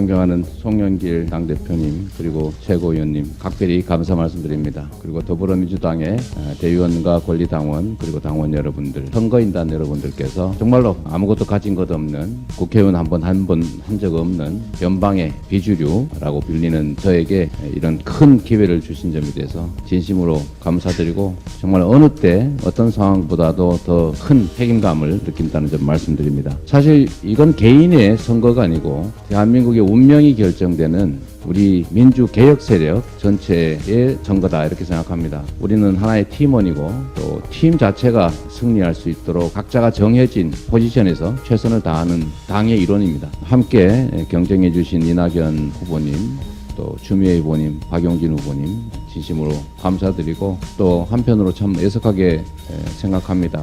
존경하는 송영길 당대표님 그리고 최고위원님 각별히 감사 말씀드립니다. 그리고 더불어민주당의 어, 대의원과 권리당원 그리고 당원 여러분들 선거인단 여러분들께서 정말로 아무것도 가진 것 없는 국회의원 한 번 한 번 한 적 없는 변방의 비주류라고 불리는 저에게 이런 큰 기회를 주신 점에 대해서 진심으로 감사드리고 정말 어느 때 어떤 상황보다도 더 큰 책임감을 느낀다는 점 말씀드립니다. 사실 이건 개인의 선거가 아니고 대한민국의 운명이 결정되는 우리 민주 개혁 세력 전체의 선거다 이렇게 생각합니다. 우리는 하나의 팀원이고 또 팀 자체가 승리할 수 있도록 각자가 정해진 포지션에서 최선을 다하는 당의 일원입니다. 함께 경쟁해 주신 이낙연 후보님 또 추미애 후보님, 박용진 후보님 진심으로 감사드리고 또 한편으로 참 애석하게 에, 생각합니다.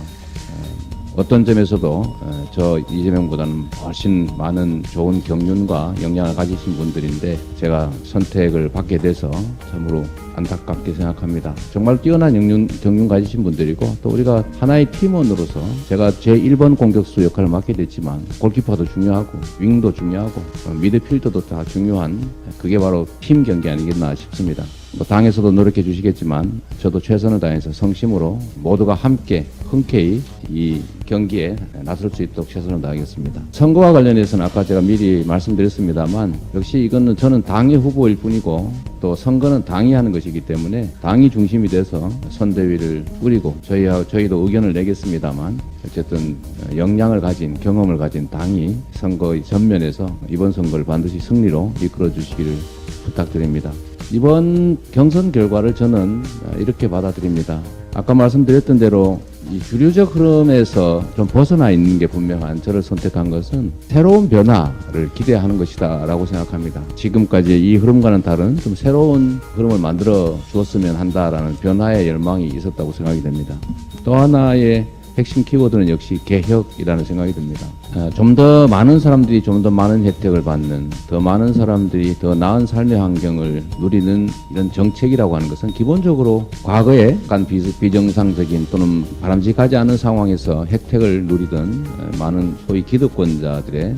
어떤 점에서도 어, 저 이재명보다는 훨씬 많은 좋은 경륜과 역량을 가지신 분들인데 제가 선택을 받게 돼서 참으로 안타깝게 생각합니다. 정말 뛰어난 역륜, 경륜 가지신 분들이고 또 우리가 하나의 팀원으로서 제가 제 1번 공격수 역할을 맡게 됐지만 골키퍼도 중요하고 윙도 중요하고 어, 미드필더도 다 중요한 그게 바로 팀 경기 아니겠나 싶습니다. 뭐 당에서도 노력해 주시겠지만 저도 최선을 다해서 성심으로 모두가 함께 흔쾌히 이 경기에 나설 수 있도록 최선을 다하겠습니다. 선거와 관련해서는 아까 제가 미리 말씀드렸습니다만 역시 이거는 저는 당의 후보일 뿐이고 또 선거는 당이 하는 것이기 때문에 당이 중심이 돼서 선대위를 꾸리고 저희하 저희도 의견을 내겠습니다만 어쨌든 역량을 가진 경험을 가진 당이 선거의 전면에서 이번 선거를 반드시 승리로 이끌어 주시기를 부탁드립니다. 이번 경선 결과를 저는 이렇게 받아들입니다. 아까 말씀드렸던 대로 이 주류적 흐름에서 좀 벗어나 있는 게 분명한 저를 선택한 것은 새로운 변화를 기대하는 것이다라고 생각합니다. 지금까지 이 흐름과는 다른 좀 새로운 흐름을 만들어 주었으면 한다라는 변화의 열망이 있었다고 생각이 됩니다. 또 하나의 핵심 키워드는 역시 개혁이라는 생각이 듭니다. 좀 더 많은 사람들이 좀 더 많은 혜택을 받는, 더 많은 사람들이 더 나은 삶의 환경을 누리는 이런 정책이라고 하는 것은 기본적으로 과거에 약간 비, 비정상적인 또는 바람직하지 않은 상황에서 혜택을 누리던 어, 많은 소위 기득권자들의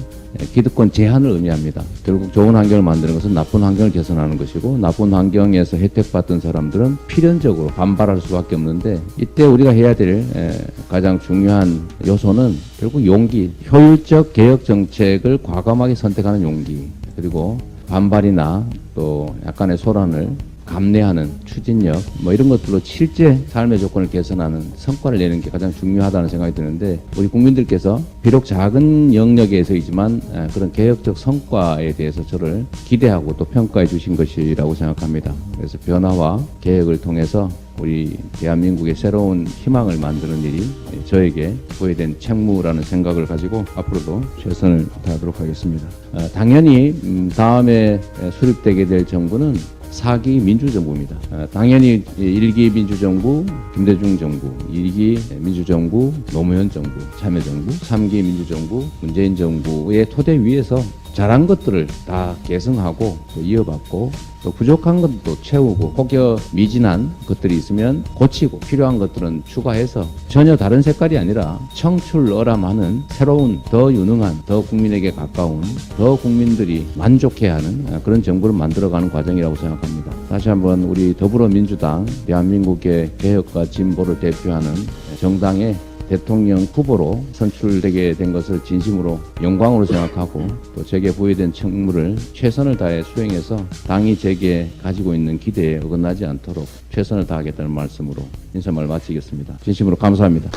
기득권 제한을 의미합니다. 결국 좋은 환경을 만드는 것은 나쁜 환경을 개선하는 것이고 나쁜 환경에서 혜택받던 사람들은 필연적으로 반발할 수밖에 없는데 이때 우리가 해야 될 에, 가장 중요한 요소는 결국 용기, 효율적 개혁 정책을 과감하게 선택하는 용기 그리고 반발이나 또 약간의 소란을 감내하는 추진력 뭐 이런 것들로 실제 삶의 조건을 개선하는 성과를 내는 게 가장 중요하다는 생각이 드는데 우리 국민들께서 비록 작은 영역에서이지만 에, 그런 개혁적 성과에 대해서 저를 기대하고 또 평가해 주신 것이라고 생각합니다. 그래서 변화와 개혁을 통해서 우리 대한민국의 새로운 희망을 만드는 일이 저에게 부여된 책무라는 생각을 가지고 앞으로도 최선을 다하도록 하겠습니다. 어, 당연히 음, 다음에 수립되게 될 정부는 사기 민주정부입니다. 어, 당연히 일기 민주정부, 김대중 정부, 이기 민주정부, 노무현 정부, 참여정부, 삼기 민주정부, 문재인 정부의 토대 위에서 잘한 것들을 다 계승하고 또 이어받고 또 부족한 것도 채우고 혹여 미진한 것들이 있으면 고치고 필요한 것들은 추가해서 전혀 다른 색깔이 아니라 청출어람하는 새로운 더 유능한 더 국민에게 가까운 더 국민들이 만족해하는 그런 정부를 만들어가는 과정이라고 생각합니다. 다시 한번 우리 더불어민주당 대한민국의 개혁과 진보를 대표하는 정당의 대통령 후보로 선출되게 된 것을 진심으로 영광으로 생각하고 또 제게 부여된 책무를 최선을 다해 수행해서 당이 제게 가지고 있는 기대에 어긋나지 않도록 최선을 다하겠다는 말씀으로 인사말 마치겠습니다. 진심으로 감사합니다.